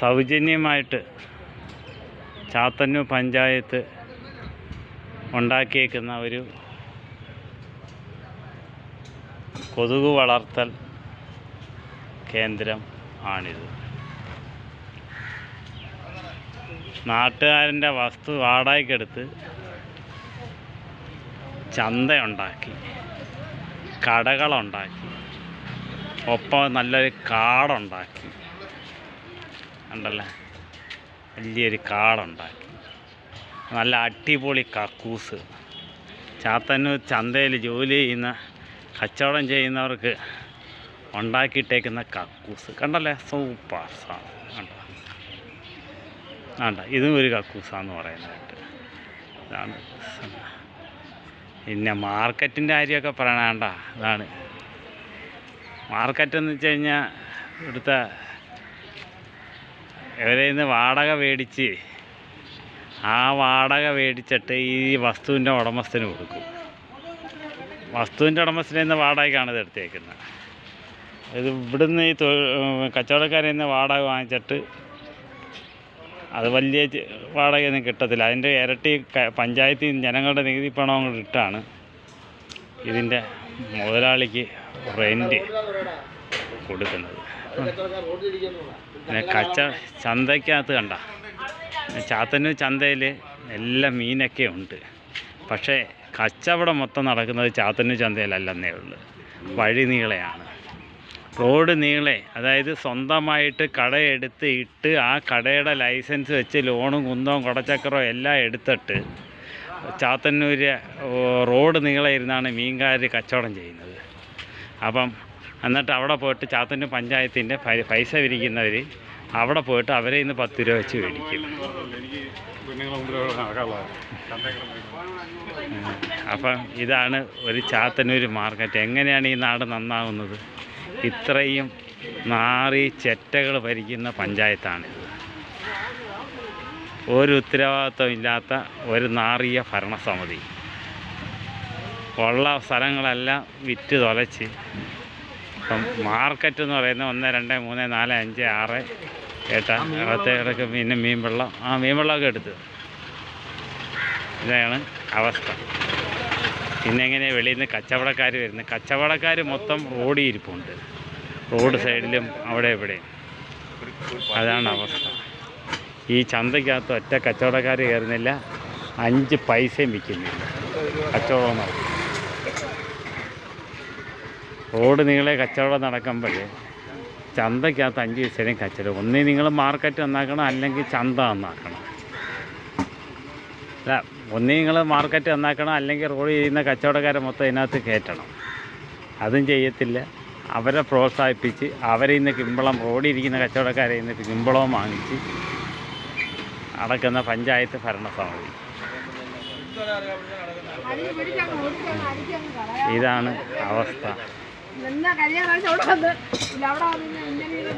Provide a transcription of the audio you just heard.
സൗജന്യമായിട്ട് ചാത്തന്നൂർ പഞ്ചായത്ത് ഉണ്ടാക്കിയേക്കുന്ന ഒരു കൊതുക് വളർത്തൽ കേന്ദ്രം ആണിത്. നാട്ടുകാരന്റെ വസ്തു വാടകയ്ക്കെടുത്ത് ചന്തയുണ്ടാക്കി കടകളുണ്ടാക്കി ഒപ്പം നല്ലൊരു കാടുണ്ടാക്കി. ഉണ്ടല്ലേ വലിയൊരു കാടുണ്ടാക്കി. നല്ല അടിപൊളി കക്കൂസ്. ചാത്തന്നൂർ ചന്തയിൽ ജോലി ചെയ്യുന്ന കച്ചവടം ചെയ്യുന്നവർക്ക് ഉണ്ടാക്കിയിട്ടേക്കുന്ന കക്കൂസ്. കണ്ടല്ലേ? സൂപ്പർ സാധനം. കണ്ടോ? വേണ്ട ഇതും ഒരു കക്കൂസാന്ന് പറയുന്നതായിട്ട് ഇതാണ്. പിന്നെ മാർക്കറ്റിന്റെ കാര്യമൊക്കെ പറയണേണ്ട ഇതാണ്. മാർക്കറ്റ് എന്ന് വെച്ച് കഴിഞ്ഞാൽ ഇവിടുത്തെ ഇവരെ ഇന്ന് വാടക മേടിച്ച് ആ വാടക മേടിച്ചിട്ട് ഈ വസ്തുവിന്റെ ഉടമസ്ഥന് കൊടുക്കും. വസ്തുവിന്റെ ഉടമസ്ഥനെ ഇന്ന് വാടകയ്ക്കാണ് ഇത് എടുത്തേക്കുന്നത്. ഇത് ഇവിടുന്ന് ഈ കച്ചവടക്കാരെ ഇന്ന് വാടക വാങ്ങിച്ചിട്ട് അത് വലിയ വാടകയൊന്നും കിട്ടത്തില്ല. അതിന്റെ ഇരട്ടി പഞ്ചായത്തിൽ ജനങ്ങളുടെ നികുതി പണം ഇട്ടാണ് ഇതിന്റെ മുതലാളിക്ക് റെന്റ്. കൊടുക്കുന്നത്. പിന്നെ കച്ച ചന്തയ്ക്കകത്ത് കണ്ട. ചാത്തന്നൂർ ചന്തയിൽ എല്ലാ മീനൊക്കെ ഉണ്ട്. പക്ഷേ കച്ചവടം മൊത്തം നടക്കുന്നത് ചാത്തന്നൂർ ചന്തയിലല്ലെന്നേ ഉള്ളൂ. വഴി നീളയാണ്. റോഡ് നീളെ അതായത് സ്വന്തമായിട്ട് കടയെടുത്ത് ഇട്ട് ആ കടയുടെ ലൈസൻസ് വെച്ച് ലോണും കുന്തവും കുടച്ചക്രവും എല്ലാം എടുത്തിട്ട് ചാത്തന്നൂര് റോഡ് നീളെ ഇരുന്നാണ് മീൻകാർ കച്ചവടം ചെയ്യുന്നത്. അപ്പം എന്നിട്ട് അവിടെ പോയിട്ട് ചാത്തന്നൂർ പഞ്ചായത്തിന്റെ പൈസ വിരിക്കുന്നവർ അവിടെ പോയിട്ട് അവരെ ഇന്ന് പത്ത് രൂപ വെച്ച് മേടിക്കും. അപ്പം ഇതാണ് ഒരു ചാത്തന്നൂർ മാർക്കറ്റ്. എങ്ങനെയാണ് ഈ നാട് നന്നാവുന്നത്? ഇത്രയും നാറി ചെറ്റകൾ ഭരിക്കുന്ന പഞ്ചായത്താണിത് ഒരു ഉത്തരവാദിത്വം ഇല്ലാത്ത ഒരു നാറിയ ഭരണസമിതി. ഉള്ള സ്ഥലങ്ങളെല്ലാം വിറ്റ് തൊലച്ച് ഇപ്പം മാർക്കറ്റ് എന്ന് പറയുന്നത് ഒന്ന് രണ്ട് മൂന്ന് നാല് അഞ്ച് ആറ് എട്ട് അകത്തേക്ക് പിന്നെ മീൻ വെള്ളം. ആ മീൻ വെള്ളമൊക്കെ എടുത്ത്. ഇതാണ് അവസ്ഥ. പിന്നെ എങ്ങനെ വെളിയിൽ നിന്ന് കച്ചവടക്കാർ വരുന്നത്. കച്ചവടക്കാർ മൊത്തം ഓടിയിരിപ്പുണ്ട്. റോഡ് സൈഡിലും അവിടെ ഇവിടെയും. അതാണ് അവസ്ഥ. ഈ ചന്തയ്ക്കകത്ത് ഒറ്റ കച്ചവടക്കാർ കയറുന്നില്ല. അഞ്ച് പൈസയും വിൽക്കുന്നില്ല. കച്ചവടം നടക്കും. റോഡ് നിങ്ങളെ കച്ചവടം നടക്കുമ്പോൾ ചന്തയ്ക്കകത്ത് അഞ്ച് പൈസയും കച്ചവടം. ഒന്നേ നിങ്ങൾ മാർക്കറ്റ് നന്നാക്കണം അല്ലെങ്കിൽ ചന്ത നന്നാക്കണം. അല്ല ഒന്നേ നിങ്ങൾ മാർക്കറ്റ് നന്നാക്കണം അല്ലെങ്കിൽ റോഡ് ചെയ്യുന്ന കച്ചവടക്കാരെ മൊത്തം ഇതിനകത്ത് കയറ്റണം. അതും ചെയ്യത്തില്ല. അവരെ പ്രോത്സാഹിപ്പിച്ച് അവരെ ഇന്ന് കിമ്പളം റോഡ് ഇരിക്കുന്ന കച്ചവടക്കാരെ ഇന്ന് കിമ്പളവും വാങ്ങിച്ച് അടക്കുന്ന പഞ്ചായത്ത് ഭരണസമിതി. ഇതാണ് അവസ്ഥ. എന്നാ കഴിച്ച് അവിടെ വന്ന്. അവിടെ വന്ന് ഇങ്ങനെ